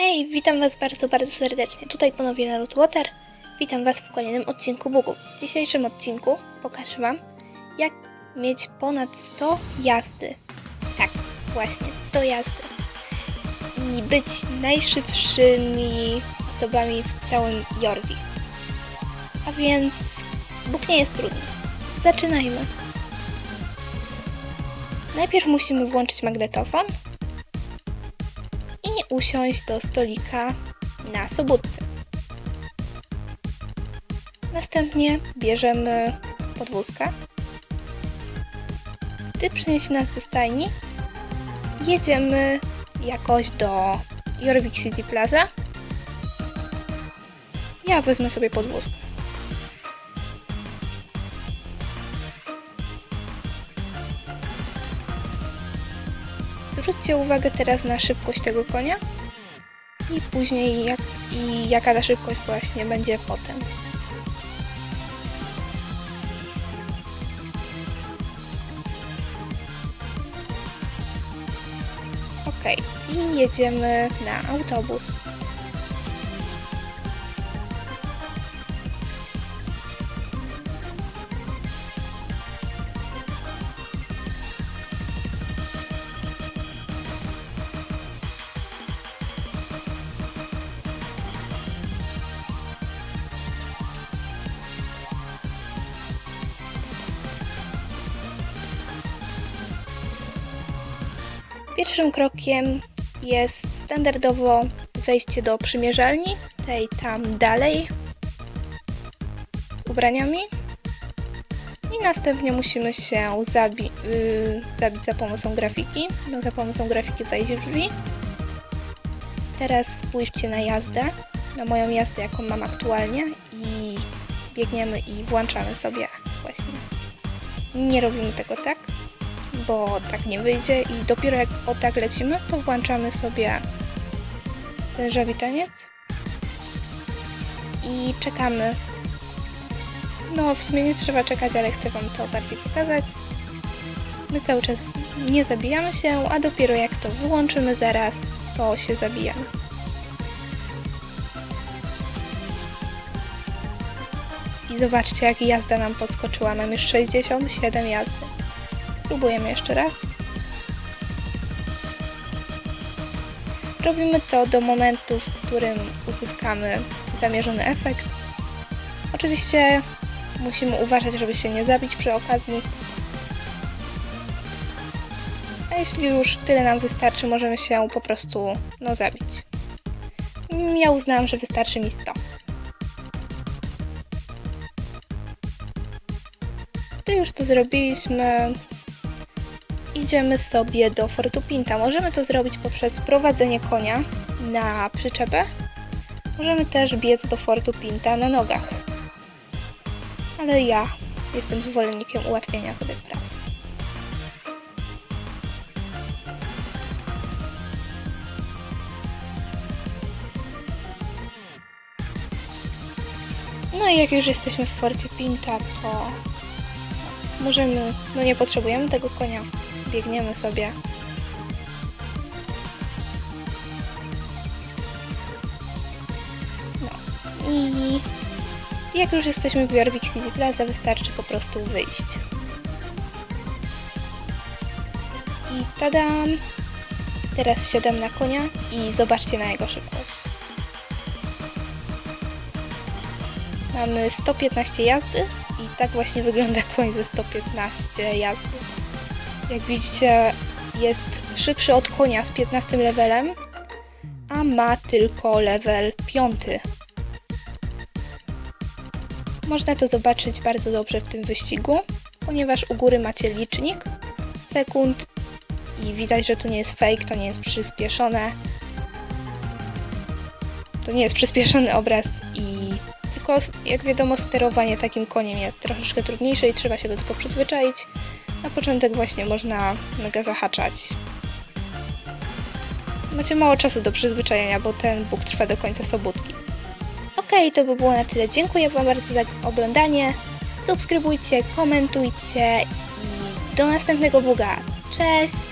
Hej, witam Was bardzo, bardzo serdecznie. Tutaj ponownie Naruto Water. Witam Was w kolejnym odcinku Bugów. W dzisiejszym odcinku pokażę Wam, jak mieć ponad 100 jazdy. Tak, właśnie 100 jazdy. I być najszybszymi osobami w całym Jorvi. A więc Bóg nie jest trudny. Zaczynajmy. Najpierw musimy włączyć magnetofon i usiąść do stolika na sobótce. Następnie bierzemy podwózkę. Ty przynieś nas ze stajni. Jedziemy jakoś do Jorvik City Plaza. Ja wezmę sobie podwózkę. Zwróćcie uwagę teraz na szybkość tego konia i później jak, i jaka ta szybkość właśnie będzie potem. Ok, i jedziemy na autobus. Pierwszym krokiem jest standardowo wejście do przymierzalni, tej tam dalej, ubraniami. I następnie musimy się zabi y, zabić za pomocą grafiki. No, za pomocą grafiki wejść drzwi. Teraz spójrzcie na jazdę, na moją jazdę, jaką mam aktualnie i biegniemy i włączamy sobie właśnie. Nie robimy tego tak, bo tak nie wyjdzie i dopiero jak o tak lecimy, to włączamy sobie ten żabi taniec i czekamy. No, w sumie nie trzeba czekać, ale chcę Wam to bardziej pokazać. My cały czas nie zabijamy się, a dopiero jak to wyłączymy zaraz, to się zabijamy. I zobaczcie, jak jazda nam podskoczyła. Mam już 67 jazdy. Spróbujemy jeszcze raz. Robimy to do momentu, w którym uzyskamy zamierzony efekt. Oczywiście musimy uważać, żeby się nie zabić przy okazji. A jeśli już tyle nam wystarczy, możemy się po prostu no, zabić. Ja uznałam, że wystarczy mi 100. Gdy już to zrobiliśmy, idziemy sobie do Fortu Pinta. Możemy to zrobić poprzez prowadzenie konia na przyczepę. Możemy też biec do Fortu Pinta na nogach. Ale ja jestem zwolennikiem ułatwienia sobie sprawy. No i jak już jesteśmy w Forcie Pinta, to możemy, no nie potrzebujemy tego konia, biegniemy sobie. No i jak już jesteśmy w Jorvik City Plaza, wystarczy po prostu wyjść. I tadam! Teraz wsiadam na konia i zobaczcie na jego szybkość. Mamy 115 jazdy i tak właśnie wygląda koń ze 115 jazdy. Jak widzicie jest szybszy od konia z 15 levelem, a ma tylko level 5. Można to zobaczyć bardzo dobrze w tym wyścigu, ponieważ u góry macie licznik sekund i widać, że to nie jest fake, to nie jest przyspieszone. To nie jest przyspieszony obraz i tylko jak wiadomo sterowanie takim koniem jest troszeczkę trudniejsze i trzeba się do tego przyzwyczaić. Na początek właśnie można mega zahaczać. Macie mało czasu do przyzwyczajenia, bo ten bóg trwa do końca sobótki. Okej, to by było na tyle. Dziękuję Wam bardzo za oglądanie. Subskrybujcie, komentujcie i do następnego buga. Cześć!